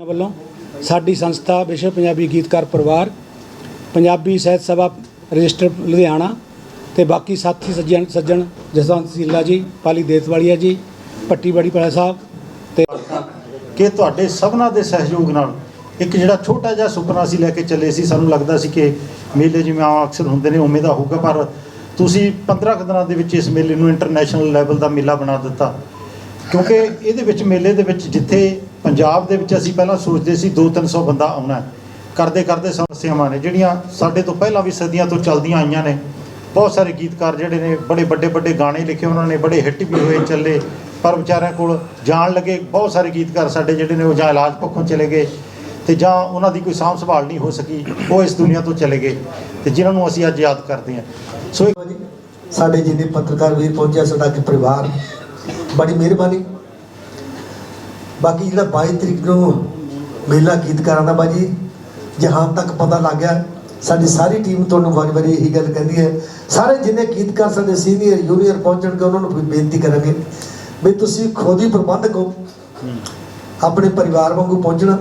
ਵੱਲੋਂ ਸਾਡੀ ਸੰਸਥਾ ਵਿਸ਼ਵ ਪੰਜਾਬੀ ਗੀਤਕਾਰ ਪਰਿਵਾਰ, ਪੰਜਾਬੀ ਸਾਹਿਤ ਸਭਾ ਰਜਿਸਟਰ ਲੁਧਿਆਣਾ ਤੇ ਬਾਕੀ ਸਾਥੀ ਸੱਜਣ ਸੱਜਣ ਜਸਵੰਤ ਸੀਲਾ ਜੀ, ਪਾਲੀ ਦੇਤਵਾਲੀਆ ਜੀ ਪੱਟੀ ਪਾਲਾ ਸਾਹਿਬ ਤੇ ਕਿ ਤੁਹਾਡੇ ਸਭਨਾਂ ਦੇ ਸਹਿਯੋਗ ਨਾਲ ਇੱਕ ਜਿਹੜਾ ਛੋਟਾ ਜਿਹਾ ਸੁਪਨਾ ਸੀ ਲੈ ਕੇ ਚੱਲੇ ਸੀ, ਸਾਨੂੰ ਲੱਗਦਾ ਸੀ ਕਿ ਮੇਲੇ ਜਿਵੇਂ ਆਮ ਅਕਸਰ ਹੁੰਦੇ ਨੇ, ਉਵੇਂ ਦਾ ਹੋਊਗਾ, ਪਰ ਤੁਸੀਂ 15 ਕੁ ਦਿਨਾਂ ਦੇ ਵਿੱਚ ਇਸ ਮੇਲੇ ਨੂੰ ਇੰਟਰਨੈਸ਼ਨਲ ਲੈਵਲ ਦਾ ਮੇਲਾ ਬਣਾ ਦਿੱਤਾ। ਕਿਉਂਕਿ ਇਹਦੇ ਵਿੱਚ ਮੇਲੇ ਦੇ ਵਿੱਚ ਜਿੱਥੇ ਪੰਜਾਬ ਦੇ ਵਿੱਚ ਅਸੀਂ ਪਹਿਲਾਂ ਸੋਚਦੇ ਸੀ 2-300 ਬੰਦਾ ਆਉਣਾ ਕਰਦੇ ਕਰਦੇ ਸਮੱਸਿਆਵਾਂ ਨੇ, ਜਿਹੜੀਆਂ ਸਾਡੇ ਤੋਂ ਪਹਿਲਾਂ ਵੀ ਸਦੀਆਂ ਤੋਂ ਚੱਲਦੀਆਂ ਆਈਆਂ ਨੇ। ਬਹੁਤ ਸਾਰੇ ਗੀਤਕਾਰ ਜਿਹੜੇ ਨੇ, ਬੜੇ ਵੱਡੇ ਵੱਡੇ ਗਾਣੇ ਲਿਖੇ ਉਹਨਾਂ ਨੇ, ਬੜੇ ਹਿੱਟ ਵੀ ਹੋਏ ਚੱਲੇ, ਪਰ ਵਿਚਾਰਿਆਂ ਕੋਲ ਜਾਣ ਲੱਗੇ, ਬਹੁਤ ਸਾਰੇ ਗੀਤਕਾਰ ਸਾਡੇ ਜਿਹੜੇ ਨੇ ਉਹ ਜਾਂ ਇਲਾਜ ਪੱਖੋਂ ਚਲੇ ਗਏ ਤੇ ਜਾਂ ਉਹਨਾਂ ਦੀ ਕੋਈ ਸਾਂਭ ਸੰਭਾਲ ਨਹੀਂ ਹੋ ਸਕੀ, ਉਹ ਇਸ ਦੁਨੀਆ ਤੋਂ ਚਲੇ ਗਏ ਤੇ ਜਿਨ੍ਹਾਂ ਨੂੰ ਅਸੀਂ ਅੱਜ ਯਾਦ ਕਰਦੇ ਹਾਂ। ਸੋ ਸਾਡੇ ਜਿੰਨੇ ਪੱਤਰਕਾਰ ਵੀਰ ਪਹੁੰਚਿਆ ਸਾਡਾ ਕਿ ਪਰਿਵਾਰ ਬੜੀ ਮਿਹਰਬਾਨੀ। ਬਾਕੀ ਜਿਹੜਾ 22 ਤਰੀਕ ਨੂੰ ਮੇਲਾ ਗੀਤਕਾਰਾਂ ਦਾ ਬਾਜੀ ਜਹਾਨ ਤੱਕ ਪਤਾ ਲੱਗ ਗਿਆ। ਸਾਡੀ ਸਾਰੀ ਟੀਮ ਤੁਹਾਨੂੰ ਵਾਰੀ ਵਾਰੀ ਇਹੀ ਗੱਲ ਕਹਿੰਦੀ ਹੈ। ਸਾਰੇ ਜਿੰਨੇ ਗੀਤਕਾਰ ਸਾਡੇ ਸੀਨੀਅਰ ਜੂਨੀਅਰ ਪਹੁੰਚਣਗੇ ਉਹਨਾਂ ਨੂੰ ਵੀ ਬੇਨਤੀ ਕਰਾਂਗੇ ਵੀ ਤੁਸੀਂ ਖੁਦ ਹੀ ਪ੍ਰਬੰਧਕ ਹੋ ਆਪਣੇ ਪਰਿਵਾਰ ਵਾਂਗੂ ਪਹੁੰਚਣਾ।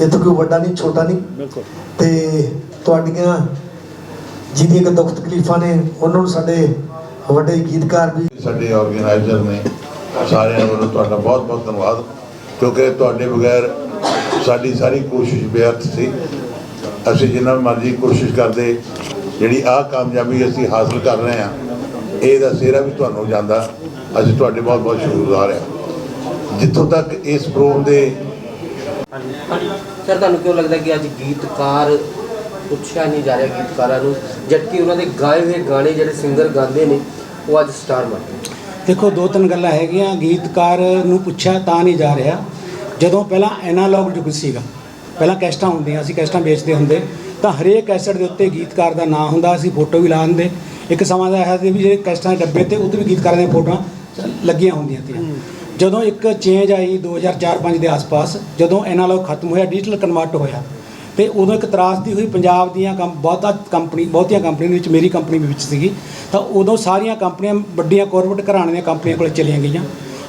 ਇੱਥੇ ਕੋਈ ਵੱਡਾ ਨਹੀਂ ਛੋਟਾ ਨਹੀਂ। ਬਿਲਕੁਲ। ਤੇ ਤੁਹਾਡੀਆਂ ਜਿਹਦੀਆਂ ਦੁੱਖ ਤਕਲੀਫਾਂ ਨੇ ਉਹਨਾਂ ਨੂੰ ਸਾਡੇ ਵੱਡੇ ਗੀਤਕਾਰ ਵੀ ਸਾਡੇ ਆਰਗੇਨਾਈਜ਼ਰ ਨੇ ਸਾਰਿਆਂ ਵੱਲੋਂ ਤੁਹਾਡਾ ਬਹੁਤ ਬਹੁਤ ਧੰਨਵਾਦ, ਕਿਉਂਕਿ ਤੁਹਾਡੇ ਬਗੈਰ ਸਾਡੀ ਸਾਰੀ ਕੋਸ਼ਿਸ਼ ਬੇਅਰਥ ਸੀ। ਅਸੀਂ ਜਿੰਨਾ ਮਰਜ਼ੀ ਕੋਸ਼ਿਸ਼ ਕਰਦੇ, ਜਿਹੜੀ ਆਹ ਕਾਮਯਾਬੀ ਅਸੀਂ ਹਾਸਲ ਕਰ ਰਹੇ ਹਾਂ ਇਹਦਾ ਸਿਹਰਾ ਵੀ ਤੁਹਾਨੂੰ ਜਾਂਦਾ। ਅਸੀਂ ਤੁਹਾਡੇ ਬਹੁਤ ਬਹੁਤ ਸ਼ੁਕਰਗੁਜ਼ਾਰ ਹਾਂ। ਜਿੱਥੋਂ ਤੱਕ ਇਸ ਪ੍ਰੋਗਰਾਮ ਦੇ ਸਰ, ਤੁਹਾਨੂੰ ਕਿਉਂ ਲੱਗਦਾ ਕਿ ਅੱਜ ਗੀਤਕਾਰ ਪੁੱਛਿਆ ਨਹੀਂ ਜਾ ਰਿਹਾ ਗੀਤਕਾਰਾਂ ਨੂੰ, ਜਦਕਿ ਉਹਨਾਂ ਦੇ ਗਾਏ ਹੋਏ ਗਾਣੇ ਜਿਹੜੇ ਸਿੰਗਰ ਗਾਉਂਦੇ ਨੇ, ਉਹ ਅੱਜ ਸਟਾਰ ਬਣ ਗਏ? ਦੇਖੋ ਦੋ ਤਿੰਨ ਗੱਲਾਂ ਹੈਗੀਆਂ। ਗੀਤਕਾਰ ਨੂੰ ਪੁੱਛਿਆ ਤਾਂ ਨਹੀਂ ਜਾ ਰਿਹਾ। ਜਦੋਂ ਪਹਿਲਾਂ ਐਨਾਲੌਗ ਯੁੱਗ ਸੀਗਾ ਪਹਿਲਾਂ ਕੈਸਟਾਂ ਹੁੰਦੀਆਂ ਸੀ ਕੈਸਟਾਂ ਵੇਚਦੇ ਹੁੰਦੇ ਤਾਂ ਹਰੇਕ ਕੈਸਟ ਦੇ ਉੱਤੇ ਗੀਤਕਾਰ ਦਾ ਨਾਂ ਹੁੰਦਾ ਸੀ ਫੋਟੋ ਵੀ ਲਾ ਦਿੰਦੇ ਇੱਕ ਸਮਾਂ ਦਾ ਹੈ ਸੀ ਵੀ ਜਿਹੜੇ ਕੈਸਟਾਂ ਦੇ ਡੱਬੇ ਤੇ ਉੱਤੇ ਵੀ ਗੀਤਕਾਰਾਂ ਦੀਆਂ ਫੋਟੋਆਂ ਲੱਗੀਆਂ ਹੁੰਦੀਆਂ ਸੀ ਜਦੋਂ ਇੱਕ ਚੇਂਜ ਆਈ 2004-5 ਦੇ ਆਸ-ਪਾਸ ਜਦੋਂ ਐਨਾਲੌਗ ਖਤਮ ਹੋਇਆ ਡਿਜੀਟਲ ਕਨਵਰਟ ਹੋਇਆ ਤੇ ਉਦੋਂ ਇੱਕ ਤਰਾਸਦੀ ਹੋਈ ਪੰਜਾਬ ਦੀਆਂ ਕੰਮ ਬਹੁਤਾ ਕੰਪਨੀ ਬਹੁਤੀਆਂ ਕੰਪਨੀਆਂ ਦੇ ਵਿੱਚ ਮੇਰੀ ਕੰਪਨੀ ਵੀ ਵਿੱਚ ਸੀਗੀ। ਤਾਂ ਉਦੋਂ ਸਾਰੀਆਂ ਕੰਪਨੀਆਂ ਵੱਡੀਆਂ ਕਾਰਪੋਰੇਟ ਘਰਾਣੇ ਦੀਆਂ ਕੰਪਨੀਆਂ ਕੋਲ ਚਲੀਆਂ ਗਈਆਂ।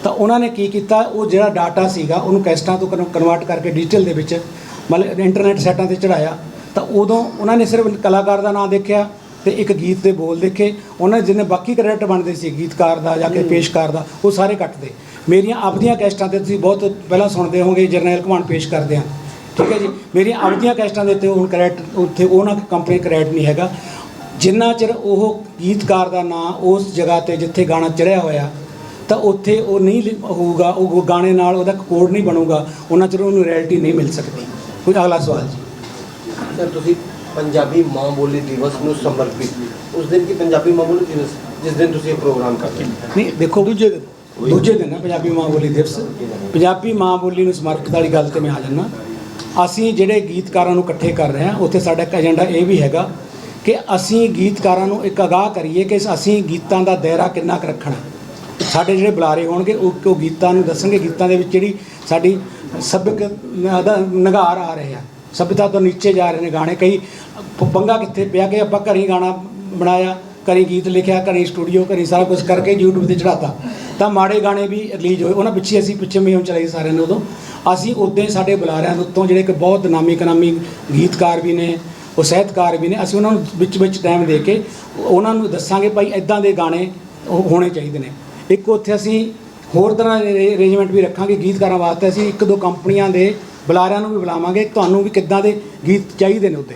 ਤਾਂ ਉਹਨਾਂ ਨੇ ਕੀ ਕੀਤਾ ਉਹ ਜਿਹੜਾ ਡਾਟਾ ਸੀਗਾ ਉਹਨੂੰ ਕੈਸਟਾਂ ਤੋਂ ਕਨਵਰਟ ਕਰਕੇ ਡਿਜੀਟਲ ਦੇ ਵਿੱਚ ਮਤਲਬ ਇੰਟਰਨੈਟ ਸਾਈਟਾਂ ਤੇ ਚੜਾਇਆ ਤਾਂ ਉਦੋਂ ਉਹਨਾਂ ਨੇ ਸਿਰਫ ਕਲਾਕਾਰ ਦਾ ਨਾਮ ਦੇਖਿਆ ਤੇ ਇੱਕ ਗੀਤ ਦੇ ਬੋਲ ਦੇਖੇ। ਉਹਨਾਂ ਜਿਹਨੇ ਬਾਕੀ ਕ੍ਰੈਡਿਟ ਬਣਦੇ ਸੀ ਗੀਤਕਾਰ ਦਾ ਜਾਂ ਕਿ ਪੇਸ਼ਕਾਰ ਦਾ ਉਹ ਸਾਰੇ ਕੱਟਦੇ। ਮੇਰੀਆਂ ਆਪਦੀਆਂ ਕੈਸਟਾਂ ਤੇ ਤੁਸੀਂ ਬਹੁਤ ਪਹਿਲਾਂ ਸੁਣਦੇ ਹੋਵੋਗੇ ਜਰਨੈਲ ਘਮਾਨ ਪੇਸ਼ ਕਰਦੇ ਆ। ਠੀਕ ਹੈ ਜੀ? ਮੇਰੀਆਂ ਆਪਦੀਆਂ ਕੈਸਟਾਂ ਦੇ ਉੱਤੇ ਹੁਣ ਕ੍ਰੈਡਿਟ ਉੱਥੇ ਉਹਨਾਂ ਕੰਪਨੀ ਕ੍ਰੈਡਿਟ ਨਹੀਂ ਹੈਗਾ। ਜਿੰਨਾ ਚਿਰ ਉਹ ਗੀਤਕਾਰ ਦਾ ਨਾਂ ਉਸ ਜਗ੍ਹਾ ਤੇ ਜਿੱਥੇ ਗਾਣਾ ਚੜਿਆ ਹੋਇਆ ਤਾਂ ਉੱਥੇ ਉਹ ਨਹੀਂ ਹੋਊਗਾ ਉਹ ਗਾਣੇ ਨਾਲ ਉਹਦਾ ਕੋਡ ਨਹੀਂ ਬਣੂਗਾ ਉਹਨਾਂ ਚਿਰ ਉਹਨੂੰ ਰੈਲਿਟੀ ਨਹੀਂ ਮਿਲ ਸਕਦੀ। ਕੋਈ ਅਗਲਾ ਸਵਾਲ ਜੀ। ਸਰ ਤੁਸੀਂ ਪੰਜਾਬੀ ਮਾਂ ਬੋਲੀ ਦਿਵਸ ਨੂੰ ਸਮਰਪਿਤ ਉਸ ਦਿਨ ਕੀ ਪੰਜਾਬੀ ਮਾਂ ਬੋਲੀ ਦਿਵਸ ਜਿਸ ਦਿਨ ਤੁਸੀਂ ਇਹ ਪ੍ਰੋਗਰਾਮ ਕਰਦੇ ਨਹੀਂ ਦੇਖੋ ਦੂਜੇ ਦਿਨ। ਦੂਜੇ ਦਿਨ ਹੈ ਪੰਜਾਬੀ ਮਾਂ ਬੋਲੀ ਦਿਵਸ। ਪੰਜਾਬੀ ਮਾਂ ਬੋਲੀ ਨੂੰ ਸਮਰਪਿਤ ਵਾਲੀ ਗੱਲ ਤੇ ਮੈਂ ਆ ਜਾਣਾ ਅਸੀਂ ਜਿਹੜੇ ਗੀਤਕਾਰਾਂ ਨੂੰ ਇਕੱਠੇ ਕਰ ਰਹੇ ਹਾਂ, ਉੱਥੇ ਸਾਡਾ ਇੱਕ ਏਜੰਡਾ ਇਹ ਵੀ ਹੈਗਾ ਕਿ ਅਸੀਂ ਗੀਤਕਾਰਾਂ ਨੂੰ ਇੱਕ ਅਗਾਹ ਕਰੀਏ ਕਿ ਅਸੀਂ ਗੀਤਾਂ ਦਾ ਦਾਇਰਾ ਕਿੰਨਾ ਕੁ ਰੱਖਣਾ। ਸਾਡੇ ਜਿਹੜੇ ਬੁਲਾਰੇ ਹੋਣਗੇ, ਉਹ ਉਹ ਗੀਤਾਂ ਨੂੰ ਦੱਸਣਗੇ? ਗੀਤਾਂ ਦੇ ਵਿੱਚ ਜਿਹੜੀ ਸਾਡੀ ਸੱਭਿਅਕ ਨ- ਆ ਰਹੇ ਆ। ਸਭਿਅਤਾ ਤੋਂ ਨੀਚੇ ਜਾ ਰਹੇ ਨੇ ਗਾਣੇ। ਕਈ ਪੰਗਾ ਕਿੱਥੇ ਪਿਆ ਕਿ ਆਪਾਂ ਘਰੀ ਗਾਣਾ ਬਣਾਇਆ ਘਰੀ ਗੀਤ ਲਿਖਿਆ, ਘਰੀ ਸਟੂਡੀਓ ਘਰੀ ਸਾਰਾ ਕੁਝ ਕਰਕੇ YouTube ਤੇ ਚੜਾਤਾ ਤਾਂ ਮਾੜੇ ਗਾਣੇ ਵੀ ਰਿਲੀਜ਼ ਹੋਏ। ਉਹਨਾਂ ਪਿੱਛੇ ਅਸੀਂ ਪਿੱਛੇ ਮੁਹਿੰਮ ਚਲਾਈ ਸਾਰਿਆਂ ਨੇ ਉਦੋਂ। ਅਸੀਂ ਉਦੋਂ ਹੀ ਸਾਡੇ ਬੁਲਾਰਿਆਂ ਦੇ ਉੱਤੋਂ ਜਿਹੜੇ ਕਿ ਬਹੁਤ ਨਾਮੀ ਕਨਾਮੀ ਗੀਤਕਾਰ ਵੀ ਨੇ, ਉਹ ਸਾਹਿਤਕਾਰ ਵੀ ਨੇ, ਅਸੀਂ ਉਹਨਾਂ ਨੂੰ ਵਿੱਚ ਵਿੱਚ ਟਾਈਮ ਦੇ ਕੇ ਉਹਨਾਂ ਨੂੰ ਦੱਸਾਂਗੇ ਭਾਈ ਇਦਾਂ ਦੇ ਗਾਣੇ ਉਹ ਹੋਣੇ ਚਾਹੀਦੇ ਨੇ। ਇੱਕ ਉੱਥੇ ਅਸੀਂ ਹੋਰ ਤਰ੍ਹਾਂ ਦੇ ਅਰੇਂਜਮੈਂਟ ਵੀ ਰੱਖਾਂਗੇ ਗੀਤਕਾਰਾਂ ਵਾਸਤੇ। ਅਸੀਂ ਇੱਕ ਦੋ ਕੰਪਨੀਆਂ ਦੇ ਬੁਲਾਰਿਆਂ ਨੂੰ ਵੀ ਬੁਲਾਵਾਂਗੇ। ਤੁਹਾਨੂੰ ਵੀ ਕਿੱਦਾਂ ਦੇ ਗੀਤ ਚਾਹੀਦੇ ਨੇ ਉੱਤੇ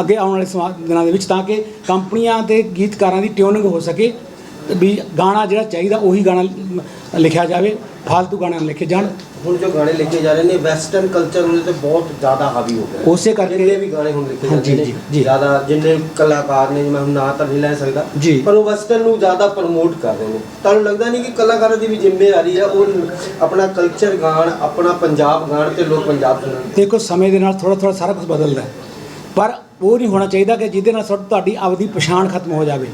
ਅੱਗੇ ਆਉਣ ਵਾਲੇ ਸਮਾਂ ਦਿਨਾਂ ਦੇ ਵਿੱਚ ਤਾਂ ਕਿ ਕੰਪਨੀਆਂ ਤੇ ਗੀਤਕਾਰਾਂ ਦੀ ਟਿਊਨਿੰਗ ਹੋ ਸਕੇ ਵੀ ਗਾਣਾ ਜਿਹੜਾ ਚਾਹੀਦਾ ਉਹੀ ਗਾਣਾ ਲਿਖਿਆ ਜਾਵੇ ਫालतू ਗਾਣੇ ਨਾ ਲਿਖੇ ਜਾਣ ਹੁਣ ਜੋ ਗਾਣੇ ਲਿਖੇ ਜਾ ਰਹੇ ਨੇ ਵੈਸਟਰਨ ਕਲਚਰ ਉਹਦੇ ਤੇ ਬਹੁਤ ਜ਼ਿਆਦਾ ਹਾਵੀ ਹੋ ਗਿਆ। ਉਸੇ ਕਰਕੇ- ਜਿੰਨੇ ਵੀ ਗਾਣੇ ਹੁਣ ਲਿਖੇ ਜਾਂਦੇ ਜੀ, ਨੇ। ਜ਼ਿਆਦਾ ਜਿੰਨੇ ਕਲਾਕਾਰ ਨੇ ਮੈਂ ਨਾਂ ਤਾਂ ਨਹੀਂ ਲੈ ਸਕਦਾ। ਪਰ ਉਹ ਵੈਸਟਰਨ ਨੂੰ ਜ਼ਿਆਦਾ ਪ੍ਰਮੋਟ ਕਰ ਰਹੇ ਨੇ ਤੁਹਾਨੂੰ ਲੱਗਦਾ ਨਹੀਂ ਕਿ ਕਲਾਕਾਰਾਂ ਦੀ ਵੀ ਜ਼ਿੰਮੇਵਾਰੀ ਹੈ ਉਹ ਆਪਣਾ ਕਲਚਰ ਗਾਣ ਆਪਣਾ ਪੰਜਾਬ ਗਾਣ ਤੇ ਲੋਕ ਪੰਜਾਬ ਸੁਣਨ ਦੇਖੋ ਸਮੇਂ ਦੇ ਨਾਲ ਥੋੜਾ ਥੋੜਾ ਸਾਰਾ ਕੁਝ ਬਦਲਦਾ ਪਰ ਉਹ ਨਹੀਂ ਹੋਣਾ ਚਾਹੀਦਾ ਕਿ ਜਿਹਦੇ ਨਾਲ ਤੁਹਾਡੀ- ਤੁਹਾਡੀ ਆਪਦੀ ਪਛਾਣ ਖਤਮ ਹੋ ਜਾਵੇ।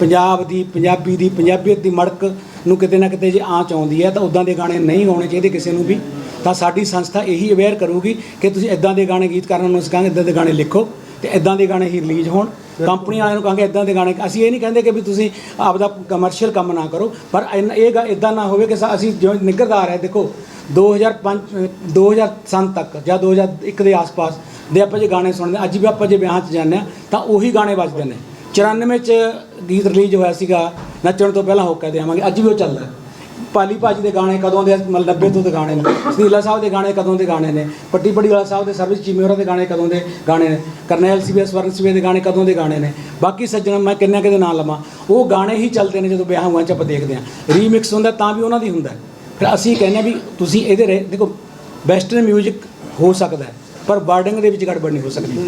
ਪੰਜਾਬ ਦੀ, ਪੰਜਾਬੀ ਦੀ, ਪੰਜਾਬੀਅਤ ਦੀ ਮੜਕ ਨੂੰ ਕਿਤੇ ਨਾ ਕਿਤੇ ਜੇ ਆਂਚ ਆਉਂਦੀ ਹੈ, ਤਾਂ ਉਦਾਂ ਦੇ ਗਾਣੇ ਨਹੀਂ ਗਾਉਣੇ ਚਾਹੀਦੇ ਕਿਸੇ ਨੂੰ ਵੀ। ਤਾਂ ਸਾਡੀ ਸੰਸਥਾ ਇਹੀ ਅਵੇਅਰ ਕਰੂਗੀ ਕਿ ਤੁਸੀਂ ਇਦਾਂ ਦੇ ਗਾਣੇ ਗੀਤਕਾਰਾਂ ਨੂੰ ਸਿਖਾਂਗੇ ਇਦਾਂ ਦੇ ਗਾਣੇ ਲਿਖੋ ਤੇ ਇਦਾਂ ਦੇ ਗਾਣੇ ਹੀ ਰਿਲੀਜ਼ ਹੋਣ। ਕੰਪਨੀ ਵਾਲਿਆਂ ਨੂੰ ਕਹਾਂਗੇ ਇਦਾਂ ਦੇ ਗਾਣੇ, ਅਸੀਂ ਇਹ ਨਹੀਂ ਕਹਿੰਦੇ ਕਿ ਵੀ ਤੁਸੀਂ ਆਪਦਾ ਕਮਰਸ਼ੀਅਲ ਕੰਮ ਨਾ ਕਰੋ, ਪਰ ਇੰਨ- ਇਹ ਇਦਾਂ ਨਾ ਹੋਵੇ ਕਿ ਅਸੀਂ ਜਿਵੇਂ ਨਿੱਘਰਦਾਰ ਹੈ, ਦੇਖੋ 2005 2007 ਤੱਕ ਜਾਂ 2001 ਦੇ ਆਸ-ਪਾਸ ਦੇ ਆਪਾਂ ਜੇ ਗਾਣੇ ਸੁਣਦੇ ਹਾਂ, ਅੱਜ ਵੀ ਆਪਾਂ ਜੇ ਵਿਆਹਾਂ 'ਚ ਜਾਂਦੇ ਹਾਂ ਤਾਂ ਉਹੀ ਗਾਣੇ ਵੱਜਦੇ ਨੇ। 94 ਚ ਗੀਤ ਰਿਲੀਜ਼ ਹੋਇਆ ਸੀਗਾ ਨੱਚਣ ਤੋਂ ਪਹਿਲਾਂ ਹੋਕਾ ਦੇਵਾਂਗੇ ਅੱਜ ਵੀ ਉਹ ਚੱਲਦਾ। ਹੈ। ਪਾਲੀ ਭਾਜੀ ਦੇ ਗਾਣੇ ਕਦੋਂ ਦੇ ਮਤਲਬ 90 ਤੋਂ ਦੇ ਗਾਣੇ ਨੇ। ਸੁਨੀਲਾ ਸਾਹਿਬ ਦੇ ਗਾਣੇ ਕਦੋਂ ਦੇ ਗਾਣੇ ਨੇ? ਪੱਟੀ ਪੱਟੀ ਵਾਲਾ ਸਾਹਿਬ ਦੇ ਸਰਵਿਸ ਚੀਮੇਰਾ ਦੇ ਗਾਣੇ ਕਦੋਂ ਦੇ ਗਾਣੇ ਨੇ? ਕਰਨੈਲ ਸੀਬੀਐਸ ਸਵਰਨ ਸੀਬੀਐਸ ਦੇ ਗਾਣੇ ਕਦੋਂ ਦੇ ਗਾਣੇ ਨੇ? ਬਾਕੀ ਸੱਜਣ ਮੈਂ ਕਿੰਨਾ ਕਿਤੇ ਨਾਂ ਲਵਾਂ? ਉਹ ਗਾਣੇ ਹੀ ਚੱਲਦੇ ਨੇ ਜਦੋਂ ਵਿਆਹਾਂ ਹੋਆਂ 'ਚ ਆਪਾਂ ਦੇਖਦੇ ਹਾਂ। ਰੀਮਿਕਸ ਹੁੰਦਾ ਤਾਂ ਵੀ ਉਹਨਾਂ ਦੀ ਹੁੰਦਾ। ਫਿਰ ਅਸੀਂ ਕਹਿੰਦੇ ਵੀ ਤੁਸੀਂ ਇਹਦੇ ਰਹੇ ਦੇਖੋ ਵੈਸਟਰਨ 뮤직 ਹੋ ਸਕਦਾ ਹੈ ਪਰ ਬਾਰਡਿੰਗ ਦੇ ਵਿੱਚ ਗੜਬੜ ਨਹੀਂ ਹੋ ਸਕਦੀ।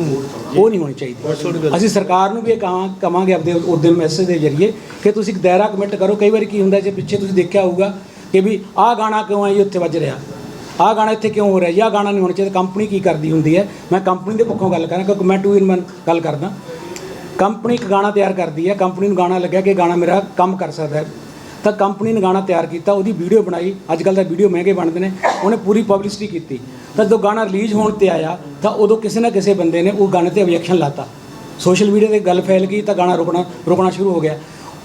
ਉਹ ਨਹੀਂ ਹੋਣੀ ਚਾਹੀਦੀ। ਅਸੀਂ ਸਰਕਾਰ ਨੂੰ ਵੀ ਇਹ ਕਹਾਂ ਕਵਾਂਗੇ ਆਪਦੇ ਉਹਦੇ ਮੈਸੇਜ ਦੇ ਜ਼ਰੀਏ ਕਿ ਤੁਸੀਂ ਇੱਕ ਦਾਇਰਾ ਕਮਿਟ ਕਰੋ। ਕਈ ਵਾਰੀ ਕੀ ਹੁੰਦਾ ਜੇ ਪਿੱਛੇ ਤੁਸੀਂ ਦੇਖਿਆ ਹੋਊਗਾ ਕਿ ਵੀ ਆਹ ਗਾਣਾ ਕਿਉਂ ਹੈ ਜੀ ਉੱਥੇ ਵੱਜ ਰਿਹਾ। ਆਹ ਗਾਣਾ ਇੱਥੇ ਕਿਉਂ ਹੋ ਰਿਹਾ ਜੀ? ਆਹ ਗਾਣਾ ਨਹੀਂ ਹੋਣਾ ਚਾਹੀਦਾ। ਕੰਪਨੀ ਕੀ ਕਰਦੀ ਹੁੰਦੀ ਹੈ? ਮੈਂ ਕੰਪਨੀ ਦੇ ਪੱਖੋਂ ਗੱਲ ਕਰਾਂ ਕਿਉਂਕਿ ਮੈਂ ਟੂ ਇਨ ਵਨ ਗੱਲ ਕਰਦਾ। ਕੰਪਨੀ ਇੱਕ ਗਾਣਾ ਤਿਆਰ ਕਰਦੀ ਹੈ। ਕੰਪਨੀ ਨੂੰ ਗਾਣਾ ਲੱਗਿਆ ਕਿ ਗਾਣਾ ਮੇਰਾ ਕੰਮ ਕਰ ਸਕਦਾ ਹੈ। ਤਾਂ ਕੰਪਨੀ ਨੇ ਗਾਣਾ ਤਿਆਰ ਕੀਤਾ ਉਹਦੀ ਵੀਡੀਓ ਬਣਾਈ ਅੱਜ ਕੱਲ ਤਾਂ ਵੀਡੀਓ ਮਹਿੰਗੇ ਬਣਦੇ ਨੇ ਉਹਨੇ ਪੂਰੀ ਪਬਲਿਸਿਟੀ ਕੀਤੀ। ਤਾਂ ਜਦੋਂ ਗਾਣਾ ਰਿਲੀਜ਼ ਹੋਣ ਤੇ ਆਇਆ ਤਾਂ ਉਦੋਂ ਕਿਸੇ ਨਾ ਕਿਸੇ ਬੰਦੇ ਨੇ ਉਹ ਗਾਣੇ ਤੇ ਆਬਜੈਕਸ਼ਨ ਲਾਤਾ। ਸੋਸ਼ਲ ਮੀਡੀਆ ਤੇ ਗੱਲ ਫੈਲ ਗਈ ਤਾਂ ਗਾਣਾ ਰੁਕਣਾ ਰੁਕਣਾ ਸ਼ੁਰੂ ਹੋ ਗਿਆ।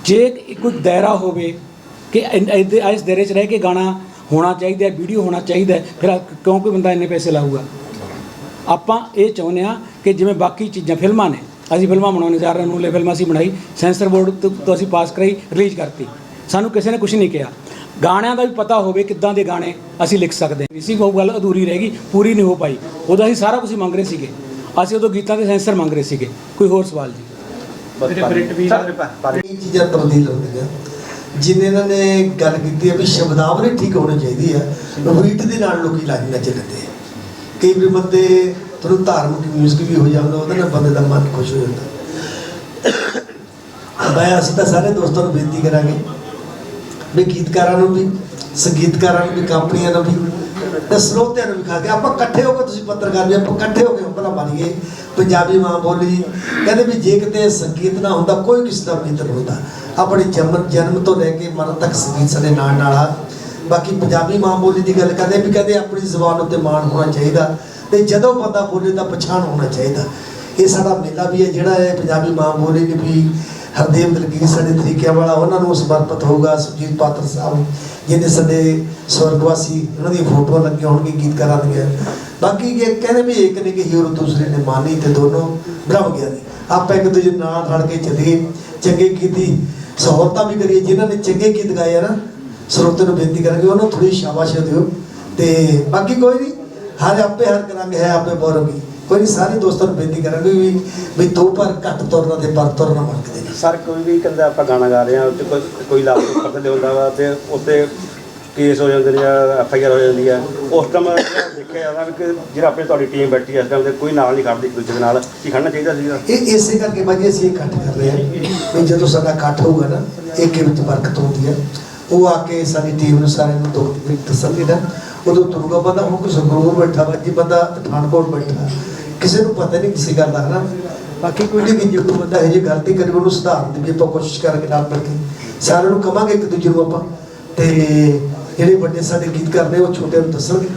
ਜੇ ਕੋਈ ਦਾਇਰਾ ਹੋਵੇ ਕਿ ਇਸ ਦਾਇਰੇ 'ਚ ਰਹਿ ਕੇ ਗਾਣਾ ਹੋਣਾ ਚਾਹੀਦਾ ਹੈ ਵੀਡੀਓ ਹੋਣਾ ਚਾਹੀਦਾ ਹੈ, ਫਿਰ ਕਿਉਂ ਕੋਈ ਬੰਦਾ ਇੰਨੇ ਪੈਸੇ ਲਾਊਗਾ? ਆਪਾਂ ਇਹ ਚਾਹੁੰਦੇ ਆ ਕਿ ਜਿਵੇਂ ਬਾਕੀ ਚੀਜ਼ਾਂ ਫਿਲਮਾਂ ਨੇ ਅਸੀਂ ਫਿਲਮਾਂ ਬਣਾਉਣੇ ਜਾ ਰਹੇ ਨੂੰ ਲੈ ਫਿਲਮਾਂ ਅਸੀਂ ਬਣਾਈ ਸੈਂਸਰ ਬੋਰਡ ਤੋਂ ਅਸੀਂ ਪਾਸ ਕਰਾਈ ਰਿਲੀਜ਼ ਕਰਤੀ। ਸਾਨੂੰ ਕਿਸੇ ਨੇ ਕੁਝ ਨਹੀਂ ਕਿਹਾ। ਗਾਣਿਆਂ ਦਾ ਵੀ ਪਤਾ ਹੋਵੇ ਕਿੱਦਾਂ ਦੇ ਗਾਣੇ ਅਸੀਂ ਲਿਖ ਸਕਦੇ ਹਾਂ। ਇਸੀ ਉਹ ਗੱਲ ਅਧੂਰੀ ਰਹਿ ਗਈ ਪੂਰੀ ਨਹੀਂ ਹੋ ਪਾਈ। ਉਦੋਂ ਅਸੀਂ ਸਾਰਾ ਕੁਝ ਮੰਗ ਰਹੇ ਸੀਗੇ। ਅਸੀਂ ਉਦੋਂ ਗੀਤਾਂ ਦੇ ਸੈਂਸਰ ਮੰਗ ਰਹੇ ਸੀਗੇ। ਕੋਈ ਹੋਰ ਸਵਾਲ ਜੀ? ਇਹ ਚੀਜ਼ਾਂ ਤਬਦੀਲ ਹੁੰਦੀਆਂ। ਜਿੰਨੇ ਇਹਨਾਂ ਨੇ ਗੱਲ ਕੀਤੀ ਹੈ ਵੀ ਸ਼ਬਦਾਵਲੀ ਠੀਕ ਹੋਣੀ ਚਾਹੀਦੀ ਹੈ ਰੀਟ ਦੇ ਨਾਲ ਲੋਕੀ ਲਾਜੀ ਨੱਚ ਲੈਂਦੇ ਆ। ਕਈ ਵਾਰ ਬੰਦੇ ਤੁਹਾਨੂੰ ਧਾਰਮਿਕ ਮਿਊਜ਼ਿਕ ਵੀ ਹੋ ਜਾਂਦਾ ਉਹਦੇ ਨਾਲ ਬੰਦੇ ਦਾ ਮਨ ਖੁਸ਼ ਹੋ ਜਾਂਦਾ। ਮੈਂ ਅਸੀਂ ਤਾਂ ਸਾਰੇ ਦੋਸਤਾਂ ਨੂੰ ਬੇਨਤੀ ਕਰਾਂਗੇ ਵੀ ਗੀਤਕਾਰਾਂ ਨੂੰ ਵੀ, ਸੰਗੀਤਕਾਰਾਂ ਨੂੰ ਵੀ, ਕੰਪਨੀਆਂ ਨੂੰ ਵੀ, ਤੇ ਸਰੋਤਿਆਂ ਨੂੰ ਵੀ ਖਾ ਕੇ ਆਪਾਂ ਇਕੱਠੇ ਹੋ ਕੇ ਤੁਸੀਂ ਪੱਤਰਕਾਰ ਵੀ ਆਪਾਂ ਇਕੱਠੇ ਹੋ ਕੇ ਹੰਬਲਾ ਬਣੀਏ ਪੰਜਾਬੀ ਮਾਂ ਬੋਲੀ ਕਹਿੰਦੇ ਵੀ ਜੇ ਕਿਤੇ ਸੰਗੀਤ ਨਾ ਹੁੰਦਾ, ਕੋਈ ਕਿਸੇ ਦਾ ਨਹੀਂ ਹੁੰਦਾ। ਆਪਣੇ ਜਨਮ ਜਨਮ ਤੋਂ ਲੈ ਕੇ ਮਰਨ ਤੱਕ ਸੰਗੀਤ ਸਾਡੇ ਨਾਲ ਨਾਲ ਆ। ਬਾਕੀ ਪੰਜਾਬੀ ਮਾਂ ਬੋਲੀ ਦੀ ਗੱਲ ਕਰਦੇ ਵੀ ਕਹਿੰਦੇ ਆਪਣੀ ਜ਼ੁਬਾਨ ਉੱਤੇ ਮਾਣ ਹੋਣਾ ਚਾਹੀਦਾ। ਤੇ ਜਦੋਂ ਬੰਦਾ ਬੋਲੇ ਤਾਂ ਪਛਾਣ ਹੋਣਾ ਚਾਹੀਦਾ। ਇਹ ਸਾਡਾ ਮੇਲਾ ਵੀ ਹੈ ਜਿਹੜਾ ਹੈ ਪੰਜਾਬੀ ਮਾਂ ਬੋਲੀ ਨੇ ਵੀ ਹਰਦੇਵ ਦਲਗੀਰ ਸਾਡੇ ਤਰੀਕਿਆਂ ਵਾਲਾ, ਉਹਨਾਂ ਨੂੰ ਸਮਰਪਿਤ ਹੋਊਗਾ ਸੁਜੀਤ ਪਾਤਰ ਸਾਹਿਬ, ਜਿਹਨੇ ਸਾਡੇ ਸਵਰਗਵਾਸੀ, ਉਹਨਾਂ ਦੀਆਂ ਫੋਟੋਆਂ ਲੱਗੀਆਂ ਹੋਣਗੀਆਂ, ਗੀਤਕਾਰਾਂ ਦੀਆਂ। ਬਾਕੀ ਇਹ ਕਹਿੰਦੇ ਵੀ ਇੱਕ ਨੇ ਕਿ ਹੀਰੋ ਦੂਸਰੇ ਨੇ ਮਾਨੀ ਤੇ ਦੋਨੋਂ ਬ੍ਰਹਮ ਗਿਆਨੀ ਆਪਾਂ ਇੱਕ ਦੂਜੇ ਨਾਲ ਰਲ ਕੇ ਚੱਲੀਏ, ਚੰਗੇ ਗੀਤ ਦੀ ਸਹੂਲਤਾਂ ਵੀ ਕਰੀਏ। ਜਿਨ੍ਹਾਂ ਨੇ ਚੰਗੇ ਗੀਤ ਗਾਏ ਆ ਨਾ ਸਰੋਤੇ ਨੂੰ ਬੇਨਤੀ ਕਰਾਂਗੇ, ਉਹਨੂੰ ਥੋੜੀ ਸ਼ਾਬਾਸ਼ ਦਿਓ। ਤੇ ਬਾਕੀ ਕੋਈ ਨਹੀਂ, ਹਰ ਆਪੇ ਹਰ ਕਰਾਂਗੇ ਹੈ, ਆਪੇ ਬੋਰੋਗੀ ਕੋਈ ਨਹੀਂ ਸਾਰੇ ਦੋਸਤਾਂ ਨੂੰ ਬੇਨਤੀ ਕਰਾਂਗੇ ਵੀ ਵੀ ਦੋ ਪਰ ਘੱਟ ਤੁਰਨਾ ਤੇ ਪਰ ਤੁਰਨਾ ਮੰਗਦੇ ਨੇ। ਸਰ ਕੋਈ ਵੀ ਕਹਿੰਦਾ ਆਪਾਂ ਗਾਣਾ ਗਾ ਰਹੇ ਹਾਂ ਤੇ ਕੋਈ ਕੋਈ ਲਾਭ ਉੱਪਰ ਤੇ ਲਿਆਉਂਦਾ ਵਾ ਤੇ ਉੱਤੇ ਕੇਸ ਹੋ ਜਾਂਦੇ ਨੇ ਜਾਂ ਐਫ ਆਈ ਆਰ ਹੋ ਜਾਂਦੀ ਹੈ ਉਸ ਟਾਈਮ ਦੇਖਿਆ ਜਾਂਦਾ ਵੀ ਕਿ ਜਿਹੜਾ ਆਪਣੇ ਤੁਹਾਡੀ ਟੀਮ ਬੈਠੀ ਹੈ ਇਸ ਟਾਈਮ ਤੇ ਕੋਈ ਨਾਲ ਨਹੀਂ ਖੜਦੀ ਇੱਕ ਦੂਜੇ ਦੇ ਨਾਲ। ਕੀ ਖੜਨਾ ਚਾਹੀਦਾ ਸੀਗਾ? ਇਹ ਇਸੇ ਕਰਕੇ ਬਾਜੀ ਅਸੀਂ ਇਹ ਇਕੱਠ ਕਰ ਰਹੇ ਹਾਂ ਵੀ ਜਦੋਂ ਸਾਡਾ ਇਕੱਠ ਹੋਊਗਾ ਨਾ ਏਕੇ ਵਿੱਚ ਬਰਕਤ ਹੁੰਦੀ ਹੈ ਉਹ ਆ ਕੇ ਸਾਡੀ ਟੀਮ ਨੂੰ ਸਾਰਿਆਂ ਨੂੰ ਦੁੱਖ ਤਕਲੀਫ ਦੱਸਣਗੇ ਨਾ। ਉਦੋਂ ਤੁਰੂਗਾ ਬੰਦਾ ਹੁਣ ਕੋਈ ਸੰਗਰੂਰ ਬੈਠਾ ਵਾ ਜੀ ਬੰਦਾ ਪਠਾਨਕੋਟ ਬੈਠਾ। ਕਿਸੇ ਨੂੰ ਪਤਾ ਨਹੀਂ ਕਿਸੇ ਗੱਲ ਦਾ ਹਨਾ? ਬਾਕੀ ਕੋਈ ਨਹੀਂ ਜੇ ਕੋਈ ਬੰਦਾ ਇਹ ਜੀ ਗਲਤੀ ਕਰੇ ਉਹਨੂੰ ਸੁਧਾਰਨ ਦੀ ਵੀ ਆਪਾਂ ਕੋਸ਼ਿਸ਼ ਕਰਾਂਗੇ ਨਾਲ ਮਿਲ ਕੇ। ਸਾਰਿਆਂ ਨੂੰ ਕਵਾਂਗੇ ਇੱਕ ਦੂਜੇ ਨੂੰ ਆਪਾਂ। ਤੇ ਜਿਹੜੇ ਵੱਡੇ ਸਾਡੇ ਗੀਤਕਾਰ ਨੇ ਉਹ ਛੋਟਿਆਂ ਨੂੰ ਦੱਸਣਗੇ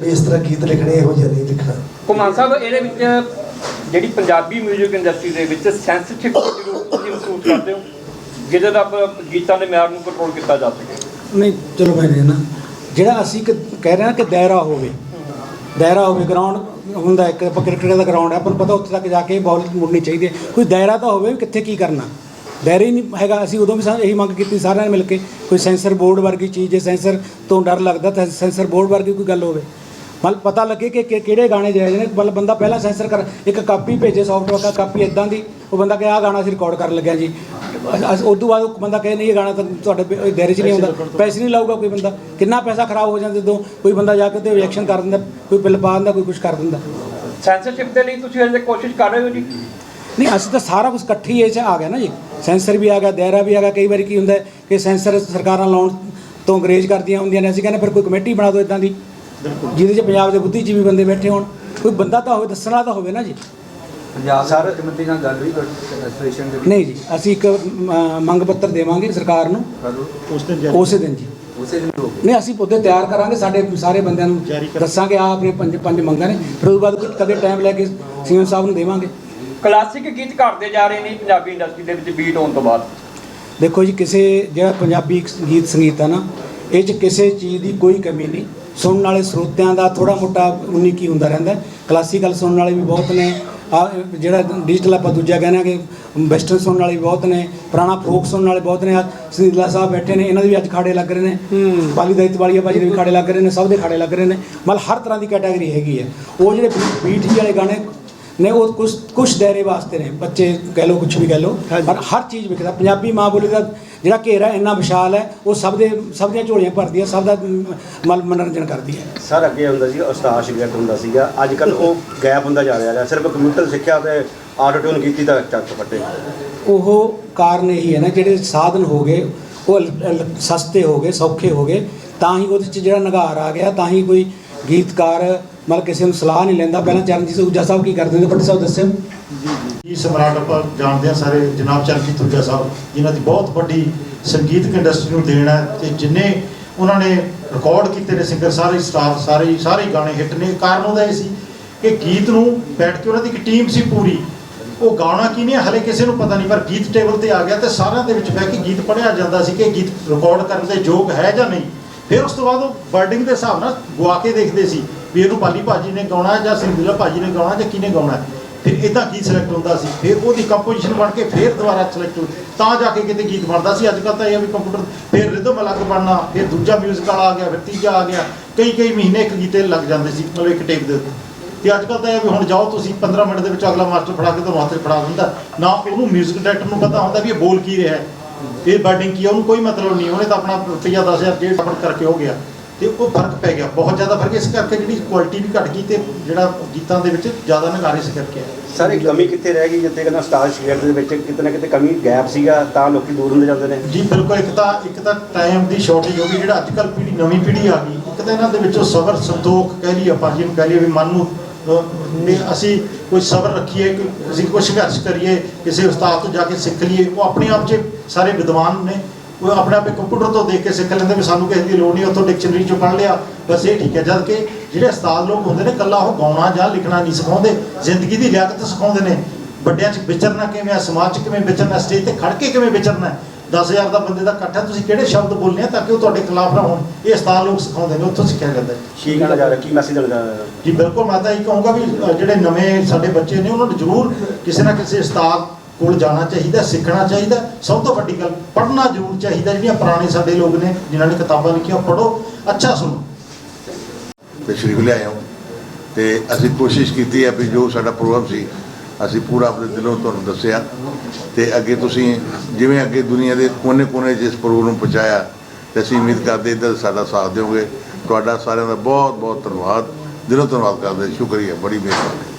ਵੀ ਇਸ ਤਰ੍ਹਾਂ ਗੀਤ ਲਿਖਣੇ ਇਹੋ ਜਿਹਾ ਨਹੀਂ ਲਿਖਣਾ। ਕੁਮਾਨ ਸਾਹਿਬ ਇਹਦੇ ਵਿੱਚ ਜਿਹੜੀ ਪੰਜਾਬੀ 뮤직 ਇੰਡਸਟਰੀ ਦੇ ਵਿੱਚ ਸੈਂਸਿਟਿਵ ਜ਼ਰੂਰ ਤੁਸੀਂ ਮਹਿਸੂਸ ਕਰਦੇ ਹੋ? ਜਿਹਦੇ ਦਾ ਆਪਾਂ ਗੀਤਾਂ ਦੇ ਮਿਆਰ ਨੂੰ ਕੰਟਰੋਲ ਕੀਤਾ ਜਾ ਸਕੇ। ਨਹੀਂ ਚਲੋ ਭਾਈ ਨਾ ਜਿਹੜਾ ਅਸੀਂ ਕਹਿ ਰਹੇ ਹਾਂ ਕਿ ਦਾਇਰਾ ਹੋਵੇ ਦਾਇਰਾ ਹੋਵੇ ਗਰਾਊਂਡ ਹੁੰਦਾ ਇੱਕ ਆਪਾਂ ਕ੍ਰਿਕਟ ਦਾ ਗਰਾਊਂਡ ਹੈ, ਆਪਾਂ ਨੂੰ ਪਤਾ ਉੱਥੇ ਤੱਕ ਜਾ ਕੇ ਬਾਲ ਮੁੜਨੀ ਚਾਹੀਦੀ ਹੈ। ਕੋਈ ਦਾਇਰਾ ਤਾਂ ਹੋਵੇ ਵੀ ਕਿੱਥੇ ਕੀ ਕਰਨਾ। ਦਾਇਰਾ ਹੀ ਨਹੀਂ ਹੈਗਾ, ਅਸੀਂ ਉਦੋਂ ਵੀ ਸਾਨੂੰ ਇਹੀ ਮੰਗ ਕੀਤੀ ਸਾਰਿਆਂ ਨੇ ਮਿਲ ਕੇ, ਕੋਈ ਸੈਂਸਰ ਬੋਰਡ ਵਰਗੀ ਚੀਜ਼ ਜੇ ਸੈਂਸਰ ਤੋਂ ਡਰ ਲੱਗਦਾ ਤਾਂ ਸੈਂਸਰ ਬੋਰਡ ਵਰਗੀ ਕੋਈ ਗੱਲ ਹੋਵੇ। ਮਤਲਬ ਪਤਾ ਲੱਗੇ ਕਿ ਕਿ- ਕਿਹੜੇ ਗਾਣੇ ਜਾਇਜ਼ ਨੇ ਮਤਲਬ ਬੰਦਾ ਪਹਿਲਾਂ ਸੈਂਸਰ ਕਰ ਇੱਕ ਕਾਪੀ ਭੇਜੇ ਸੌਫਟਵੇਅਰ ਦਾ ਕਾਪੀ ਇਦਾਂ ਦੀ ਉਹ ਬੰਦਾ ਕਹੇ ਆਹ ਗਾਣਾ ਅਸੀਂ ਰਿਕਾਰਡ ਕਰਨ ਲੱਗਿਆ ਜੀ। ਅਸ ਉਸ ਤੋਂ ਬਾਅਦ ਉਹ ਬੰਦਾ ਕਹੇ ਨਹੀਂ ਇਹ ਗਾਣਾ ਤਾਂ ਤੁਹਾਡੇ ਦਾਇਰੇ 'ਚ ਨਹੀਂ ਆਉਂਦਾ। ਪੈਸੇ ਨਹੀਂ ਲਾਊਗਾ ਕੋਈ ਬੰਦਾ। ਕਿੰਨਾ ਪੈਸਾ ਖਰਾਬ ਹੋ ਜਾਂਦਾ ਜਦੋਂ ਕੋਈ ਬੰਦਾ ਜਾ ਕੇ ਤੇ ਰਿਐਕਸ਼ਨ ਕਰ ਦਿੰਦਾ ਕੋਈ ਬਿੱਲ ਪਾ ਦਿੰਦਾ ਕੋਈ ਕੁਝ ਕਰ ਦਿੰਦਾ। ਸੈਂਸਰਸ਼ਿਪ ਦੇ ਲਈ ਤੁਸੀਂ ਅਜੇ ਕੋਸ਼ਿਸ਼ ਕਰ ਰਹੇ ਹੋ ਜੀ? ਨਹੀਂ ਅਸੀਂ ਤਾਂ ਸਾਰਾ ਕੁਝ ਇਕੱਠੀ ਇਹ 'ਚ ਆ ਗਿਆ ਨਾ ਜੀ। ਸੈਂਸਰ ਵੀ ਆ ਗਿਆ ਦਾਇਰਾ ਵੀ ਆ ਗਿਆ। ਕਈ ਵਾਰੀ ਕੀ ਹੁੰਦਾ ਹੈ ਕਿ ਸੈਂਸਰ ਸਰਕਾਰਾਂ ਲਾਉਣ ਤੋਂ ਅੰਗਰੇਜ਼ ਕਰਦੀਆਂ ਹੁੰਦੀਆਂ ਨੇ ਅਸੀਂ ਕਹਿੰਦੇ ਫਿਰ ਕੋਈ ਕਮੇਟੀ ਬਣਾ ਦਿਓ ਇਦਾਂ ਦੀ। ਜਿਹਦੇ 'ਚ ਪੰਜਾਬ ਦੇ ਬੁੱਧੀਜੀਵੀ ਬੰਦੇ ਬੈਠੇ ਹੋਣ ਕੋਈ ਬੰਦਾ ਤਾਂ ਹੋਵੇ ਦੱਸਣ ਵਾਲਾ ਤਾਂ ਹੋਵੇ ਨਾ ਜੀ। ਪੰਜਾਬ ਦੇ ਮੁੱਖ ਮੰਤਰੀ ਨਾਲ ਗੱਲ ਹੋਈ ਐਸੋਸੀਏਸ਼ਨ ਦੇ ਨਹੀਂ ਜੀ ਅਸੀਂ ਇੱਕ ਅਮ, ਮੰਗ ਪੱਤਰ ਦੇਵਾਂਗੇ ਸਰਕਾਰ ਨੂੰ। ਉਸ ਦਿਨ ਉਸੇ ਦਿਨ ਜੀ। ਉਸੇ ਦਿਨ ਹੋ ਨਹੀਂ ਅਸੀਂ ਪੌਦੇ ਤਿਆਰ ਕਰਾਂਗੇ ਸਾਡੇ ਸਾਰੇ ਬੰਦਿਆਂ ਨੂੰ ਜਾਰੀ ਕਰ- ਦੱਸਾਂਗੇ ਆ ਆਪਣੇ ਪੰਜ ਪੰਜ ਮੰਗਾਂ ਨੇ। ਫਿਰ ਉਸ ਤੋਂ ਬਾਅਦ ਕੋਈ ਕਦੇ ਟਾਈਮ ਲੈ ਕੇ ਸੀਐਮ ਸਾਹਿਬ ਨੂੰ ਦੇਵਾਂਗੇ। ਕਲਾਸਿਕ ਗੀਤ ਘਟਦੇ ਜਾ ਰਹੇ ਨੇ ਪੰਜਾਬੀ ਇੰਡਸਟਰੀ ਦੇ ਵਿੱਚ ਬੀਟ ਹੋਣ ਤੋਂ ਬਾਅਦ। ਦੇਖੋ ਜੀ ਕਿਸੇ ਜਿਹੜਾ ਪੰਜਾਬੀ ਗੀਤ ਸੰਗੀਤ ਆ ਨਾ ਇਹ 'ਚ ਕਿਸੇ ਚੀਜ਼ ਦੀ ਕੋਈ ਕਮੀ ਨਹੀਂ। ਸੁਣਨ ਵਾਲੇ ਸਰੋਤਿਆਂ ਦਾ ਥੋੜਾ ਮੋਟਾ ਉਨੀ ਕੀ ਹੁੰਦਾ ਰਹਿੰਦਾ ਕਲਾਸੀਕਲ ਸੁਣਨ ਵਾਲੇ ਵੀ ਬਹੁਤ ਨੇ। ਆ ਜਿਹੜਾ ਡਿਜੀਟਲ ਆਪਾਂ ਦੂਜਾ ਕਹਿੰਦੇ ਕਿ ਵੈਸਟਰਨ ਸੁਣਨ ਵਾਲੇ ਵੀ ਬਹੁਤ ਨੇ। ਪੁਰਾਣਾ ਫੋਕ ਸੁਣਨ ਵਾਲੇ ਬਹੁਤ ਨੇ। ਆ ਸੁਨੀਲਾ ਸਾਹਿਬ ਬੈਠੇ ਨੇ ਇਹਨਾਂ ਦੇ ਵੀ ਅੱਜ ਖਾੜੇ ਲੱਗ ਰਹੇ ਨੇ। ਬਾਲੀ ਦਾਇਤ ਵਾਲੀਆ ਭਾਜੀ ਦੇ ਵੀ ਖਾੜੇ ਲੱਗ ਰਹੇ ਨੇ ਸਭ ਦੇ ਖਾੜੇ ਲੱਗ ਰਹੇ ਨੇ। ਮਤਲਬ ਹਰ ਤਰ੍ਹਾਂ ਦੀ ਕੈਟਾਗਰੀ ਹੈਗੀ ਹੈ। ਉਹ ਜਿਹੜੇ ਬੀਟ ਹੀ ਵਾਲੇ ਗਾਣੇ ਨੇ ਉਹ ਕੁਝ ਕੁਝ ਦਾਇਰੇ ਵਾਸਤੇ ਨੇ। ਬੱਚੇ ਕਹਿ ਲਓ ਕੁਝ ਵੀ ਕਹਿ ਲਓ। ਪਰ ਹਰ ਚੀਜ਼ ਵਿਕਦਾ ਪੰਜਾਬੀ ਮਾਂ ਬੋਲੀ ਦਾ ਜਿਹੜਾ ਘੇਰਾ ਇੰਨਾ ਵਿਸ਼ਾਲ ਹੈ ਉਹ ਸਭ ਦੇ ਸਭ ਦੀਆਂ ਝੋਲੀਆਂ ਭਰਦੀ ਹੈ ਸਭ ਦਾ ਮਨ ਮਨੋਰੰਜਨ ਕਰਦੀ ਹੈ। ਸਰ ਅੱਗੇ ਹੁੰਦਾ ਸੀ ਉਸਤਾਦ ਸ਼ਿਗਰਦ ਹੁੰਦਾ ਸੀਗਾ। ਅੱਜ ਕੱਲ ਉਹ ਗੈਪ ਹੁੰਦਾ ਜਾ ਰਿਹਾ ਹੈ ਸਿਰਫ ਕੰਪਿਊਟਰ ਸਿੱਖਿਆ ਤੇ ਆਟੋ ਟਿਊਨ ਕੀਤੀ ਤਾਂ ਚੱਕ ਫੱਟੇ। ਉਹ ਕਾਰਨ ਇਹੀ ਹੈ ਨਾ ਜਿਹੜੇ ਸਾਧਨ ਹੋ ਗਏ ਉਹ ਲ- ਲ- ਸਸਤੇ ਹੋ ਗਏ ਸੌਖੇ ਹੋ ਗਏ ਤਾਂ ਹੀ ਉਹਦੇ 'ਚ ਜਿਹੜਾ ਨਿਗਾਰ ਆ ਗਿਆ ਤਾਂ ਹੀ ਕੋਈ ਗੀਤਕਾਰ ਮਤਲਬ ਕਿਸੇ ਨੂੰ ਸਲਾਹ ਨਹੀਂ ਲੈਂਦਾ। ਪਹਿਲਾਂ ਚਰਨਜੀਤ ਸੂਜਾ ਸਾਹਿਬ ਕੀ ਕਰਦੇ ਨੇ ਪੱਟੀ ਸਾਹਿਬ ਦੱਸਿਓ। ਜੀ, ਸਮਰਾਟ ਆਪਾਂ ਜਾਣਦੇ ਆ ਸਾਰੇ, ਜਨਾਬ ਚਰਨਜੀਤ ਤੁਜਾ ਸਾਹਿਬ, ਜਿਨ੍ਹਾਂ ਦੀ ਬਹੁਤ ਵੱਡੀ ਸੰਗੀਤਕ ਇੰਡਸਟਰੀ ਨੂੰ ਦੇਣ ਹੈ ਤੇ ਜਿੰਨੇ ਉਹਨਾਂ ਨੇ ਰਿਕਾਰਡ ਕੀਤੇ ਨੇ ਸਿੰਗਰ ਸਾਰੇ ਸਟਾਫ ਸਾਰੇ ਸਾਰੇ ਗਾਣੇ ਹਿੱਟ ਨੇ। ਕਾਰਨ ਉਹਦਾ ਇਹ ਸੀ ਕਿ ਗੀਤ ਨੂੰ ਬੈਠ ਕੇ ਉਹਨਾਂ ਦੀ ਇੱਕ ਟੀਮ ਸੀ ਪੂਰੀ। ਉਹ ਗਾਣਾ ਕੀ ਨਹੀਂ ਹਲੇ ਕਿਸੇ ਨੂੰ ਪਤਾ ਨਹੀਂ, ਪਰ ਗੀਤ ਟੇਬਲ ਤੇ ਆ ਗਿਆ ਤੇ ਸਾਰਿਆਂ ਦੇ ਵਿੱਚ ਬਹਿ ਕੇ ਗੀਤ ਪੜਿਆ ਜਾਂਦਾ ਸੀ ਕਿ ਗੀਤ ਰਿਕਾਰਡ ਕਰਨ ਦੇ ਯੋਗ ਹੈ ਜਾਂ ਨਹੀਂ। ਫਿਰ ਉਸ ਤੋਂ ਬਾਅਦ ਉਹ ਵਰਡਿੰਗ ਦੇ ਹਿਸਾਬ ਨਾਲ ਗਵਾ ਕੇ ਦੇਖਦੇ ਸੀ। ਵੀ ਇਹਨੂੰ ਪਾਲੀ ਭਾਜੀ ਨੇ ਗਾਉਣਾ ਜਾਂ ਸਿੰਧੂ ਸਿੰਧੂਲਾ ਭਾਜੀ ਨੇ ਗਾਉਣਾ ਜਾਂ ਕਿਹਨੇ ਗਾਉਣਾ? ਫਿਰ ਇਹਦਾ ਕੀ ਸਿਲੈਕਟ ਹੁੰਦਾ ਸੀ? ਫਿਰ ਉਹਦੀ ਕੰਪੋਜੀਸ਼ਨ ਬਣ ਕੇ ਫਿਰ ਦੁਬਾਰਾ ਸਿਲੈਕਟ ਹੋ ਤਾਂ ਜਾ ਕੇ ਕਿਤੇ ਗੀਤ ਬਣਦਾ ਸੀ। ਅੱਜ ਕੱਲ ਤਾਂ ਇਹ ਵੀ ਕੰਪਿਊਟਰ ਫਿਰ ਰਿਦਮ ਅਲੱਗ ਬਣਨਾ, ਫਿਰ ਦੂਜਾ ਮਿਊਜ਼ਿਕ ਵਾਲਾ ਆ ਗਿਆ, ਫਿਰ ਤੀਜਾ ਆ ਗਿਆ। ਕਈ ਕਈ ਮਹੀਨੇ ਇੱਕ ਗੀਤੇ ਲੱਗ ਜਾਂਦੇ ਸੀ, ਮਤਲਬ ਇੱਕ ਟੇਪ ਦੇ ਉੱਤੇ। ਤੇ ਅੱਜ ਕੱਲ ਤਾਂ ਇਹ ਵੀ ਹੁਣ ਜਾਓ ਤੁਸੀਂ 15 ਮਿੰਟ ਦੇ ਵਿੱਚ ਅਗਲਾ ਮਾਸਟਰ ਫੜਾ ਕੇ ਤੁਹਾਨੂੰ ਹੱਥ 'ਚ ਫੜਾ ਦਿੰਦਾ। ਨਾ ਉਹਨੂੰ ਮਿਊਜ਼ਿਕ ਡਾਇਰੈਕਟਰ ਨੂੰ ਪਤਾ ਹੁੰਦਾ ਵੀ ਇਹ ਬੋਲ ਕੀ ਰਿਹਾ ਹੈ। ਇਹ ਬੈਟਿੰਗ ਕੀ ਉਹਨੂੰ ਕੋਈ ਮਤਲਬ ਨਹੀਂ, ਉਹਨੇ ਤਾਂ ਆਪਣਾ ਰੁਪਈਆ 10000 ਡੇਢ ਕਰਕੇ ਹੋ ਗਿਆ। ਤੇ ਉਹ ਫ਼ਰਕ ਪੈ ਗਿਆ। ਬਹੁਤ ਜ਼ਿਆਦਾ ਫ਼ਰਕ ਇਸ ਕਰਕੇ ਜਿਹੜੀ ਕੁਆਲਿਟੀ ਵੀ ਘਟ ਗਈ ਤੇ ਜਿਹੜਾ ਗੀਤਾਂ ਦੇ ਵਿੱਚ ਜ਼ਿਆਦਾ ਨਗਾਰੇ ਇਸ ਕਰਕੇ ਸਰ ਇਹ ਕਮੀ ਕਿੱਥੇ ਰਹਿ ਗਈ? ਜਿੱਥੇ ਕਹਿੰਦਾ ਉਸਤਾਦ ਸ਼ਿਗਰਦ ਦੇ ਵਿੱਚ ਕਿਤੇ ਨਾ ਕਿਤੇ ਕਮੀ ਗੈਪ ਸੀਗਾ ਤਾਂ ਲੋਕੀ ਦੂਰ ਹੁੰਦੇ ਜਾਂਦੇ ਨੇ। ਜੀ ਬਿਲਕੁਲ। ਇੱਕ ਤਾਂ ਇੱਕ ਤਾਂ ਟਾਈਮ ਦੀ ਸ਼ਾਰਟੇਜ ਹੋ ਗਈ। ਜਿਹੜਾ ਅੱਜ ਕੱਲ੍ਹ ਪੀੜ੍ਹੀ ਨਵੀਂ ਪੀੜ੍ਹੀ ਆ ਗਈ ਇੱਕ ਤਾਂ ਇਹਨਾਂ ਦੇ ਵਿੱਚੋਂ ਸਬਰ ਸੰਤੋਖ ਕਹਿ ਲਈਏ ਆਪਾਂ ਜਿਹਨੂੰ ਕਹਿ ਲਈਏ ਵੀ ਮਨ ਨੂੰ ਵੀ ਅਸੀਂ ਕੋਈ ਸਬਰ ਰੱਖੀਏ ਕਿ ਅਸੀਂ ਕੋਈ ਸੰਘਰਸ਼ ਕਰੀਏ ਕਿਸੇ ਉਸਤਾਦ ਤੋਂ ਜਾ ਕੇ ਸਿੱਖ ਲਈਏ ਉਹ ਆਪਣੇ ਆਪ 'ਚ ਸਾਰੇ ਵਿਦਵਾਨ ਨੇ। ਉਹ ਆਪਣੇ ਆਪੇ ਕੰਪਿਊਟਰ ਤੋਂ ਦੇਖ ਕੇ ਸਿੱਖ ਲੈਂਦੇ ਵੀ ਸਾਨੂੰ ਕਿਸੇ ਦੀ ਲੋੜ ਨਹੀਂ ਉੱਥੋਂ ਡਿਕਸ਼ਨਰੀ ਚੋਂ ਪੜ੍ਹ ਲਿਆ। ਬਸ ਇਹ ਠੀਕ ਹੈ ਜਦ ਕਿ ਜਿਹੜੇ ਉਸਤਾਦ ਲੋਕ ਹੁੰਦੇ ਨੇ ਕੱਲਾ ਉਹ ਗਾਉਣਾ ਜਾਂ ਲਿਖਣਾ ਨਹੀਂ ਸਿਖਾਉਂਦੇ। ਜ਼ਿੰਦਗੀ ਦੀ ਲਿਆਕਤ ਸਿਖਾਉਂਦੇ ਨੇ। ਵੱਡਿਆਂ 'ਚ ਵਿਚਰਨਾ ਕਿਵੇਂ ਆ ਸਮਾਜ 'ਚ ਕਿਵੇਂ ਵਿਚਰਨਾ ਸਟੇਜ ਤੇ ਖੜ ਕੇ ਕਿਵੇਂ ਵਿਚਰਨਾ ਹੈ? 10000 ਦਾ ਬੰਦੇ ਦਾ ਇਕੱਠ ਹੈ ਤੁਸੀਂ ਕਿਹੜੇ ਸ਼ਬਦ ਬੋਲਨੇ ਆ ਤਾਂ ਕਿ ਉਹ ਤੁਹਾਡੇ ਖਿਲਾਫ ਨਾ ਹੋਣ? ਇਹ ਉਸਤਾਦ ਲੋਕ ਸਿਖਾਉਂਦੇ ਨੇ ਉੱਥੋਂ ਸਿੱਖਿਆ ਜਾਂਦਾ ਹੈ। ਕੀ ਕਹਿਣਾ ਜਾ ਰਿਹਾ ਕੀ ਮੈਸੇਜ ਦੇਣਾ ਜਾ ਬਿਲਕੁਲ ਮੈਂ ਤਾਂ ਇਹ ਕਹੂੰਗਾ ਵੀ ਜਿਹੜੇ ਨਵੇਂ ਸਾਡੇ ਬੱਚੇ ਨੇ ਉਹਨਾਂ ਨੂੰ ਜ਼ਰੂਰ ਕਿਸੇ ਨਾ ਕਿਸੇ ਉਸਤਾਦ ਕੋਲ ਜਾਣਾ ਚਾਹੀਦਾ, ਸਿੱਖਣਾ ਚਾਹੀਦਾ, ਸਭ ਤੋਂ ਵੱਡੀ ਗੱਲ, ਪੜ੍ਹਨਾ ਜ਼ਰੂਰ ਚਾਹੀਦਾ, ਜਿਹੜੀਆਂ ਪੁਰਾਣੇ ਸਾਡੇ ਲੋਕ ਨੇ, ਜਿਨ੍ਹਾਂ ਨੇ ਕਿਤਾਬਾਂ ਲਿਖੀਆਂ, ਉਹ ਪੜ੍ਹੋ। ਅੱਛਾ, ਸੁਣੋ। ਤਸ਼ਰੀਫ ਲਿਆਏ ਹਾਂ ਤੇ ਅਸੀਂ ਕੋਸ਼ਿਸ਼ ਕੀਤੀ ਹੈ ਵੀ ਜੋ ਸਾਡਾ ਪ੍ਰੋਗਰਾਮ ਸੀ, ਅਸੀਂ ਪੂਰਾ ਆਪਣੇ ਦਿਲੋਂ ਤੁਹਾਨੂੰ ਦੱਸਿਆ। ਤੇ ਅੱਗੇ ਤੁਸੀਂ ਜਿਵੇਂ ਅੱਗੇ ਦੁਨੀਆ ਦੇ ਕੋਨੇ-ਕੋਨੇ ਜਿਸ ਪ੍ਰੋਗਰਾਮ ਨੂੰ ਪਹੁੰਚਾਇਆ, ਤੇ ਅਸੀਂ ਉਮੀਦ ਕਰਦੇ ਇੱਦਾਂ ਸਾਡਾ ਸਾਥ ਦਿਓਗੇ। ਤੁਹਾਡਾ ਸਾਰਿਆਂ ਦਾ ਬਹੁਤ ਬਹੁਤ ਧੰਨਵਾਦ। ਦਿਲੋਂ ਧੰਨਵਾਦ ਕਰਦੇ ਸ਼ੁਕਰੀਆ। ਬੜੀ ਮਿਹਰਬਾਨੀ।